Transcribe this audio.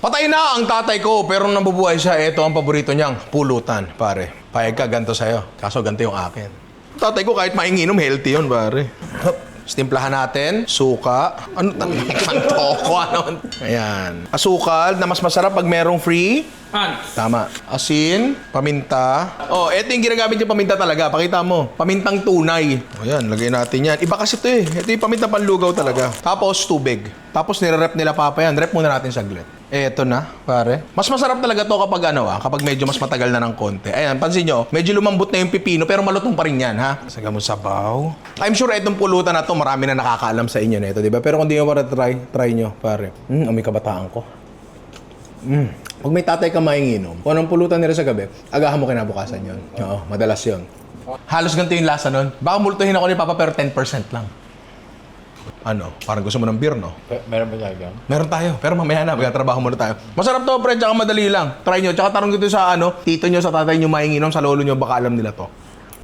Patay na ang tatay ko, pero nabubuhay siya, ito ang paborito niyang pulutan, pare. Payag ka, ganito sa'yo. Kaso ganito yung akin. Tatay ko kahit mainginom, healthy yun, pare. Stimplahan natin, suka. Ano toko? Ano? Ayan. Asukal na mas masarap pag merong free. Hans. Tama. Asin, paminta. Oh, eto yung ginagamit yung paminta talaga. Pakita mo. Pamintang tunay. O yan, lagay natin yan. Iba kasi ito eh. Ito yung paminta panlugaw talaga. Tapos tubig. Tapos nire-rep nila papa yan. Rep muna natin saglit. Eto na, pare. Mas masarap talaga to kapag ano ah, kapag medyo mas matagal na ng konti. Ayan, pansin nyo, medyo lumambot na yung pipino pero malutong pa rin yan, ha? Saga mo sabaw. I'm sure itong pulutan na to, marami na nakakaalam sa inyo nito, di ba? Pero kung di nyo para try, try nyo, pare. Hmm, amoy kabataan ko. Mm. Pag may tatay ka mainginom, kung anong pulutan nila sa gabi, agahan mo kinabukasan yon. Oo, madalas yon. Halos ganito yung lasa nun. Baka multuhin ako ni Papa pero 10% lang. Ano? Parang gusto mo ng beer, no? Meron ba tayo dyan? Meron tayo, pero mamaya na, magtatrabaho muna tayo. Masarap to, friend, tsaka madali lang. Try nyo, tsaka tanong dito sa ano, tito nyo, sa tatay nyo mainginom, sa lolo nyo, baka alam nila to.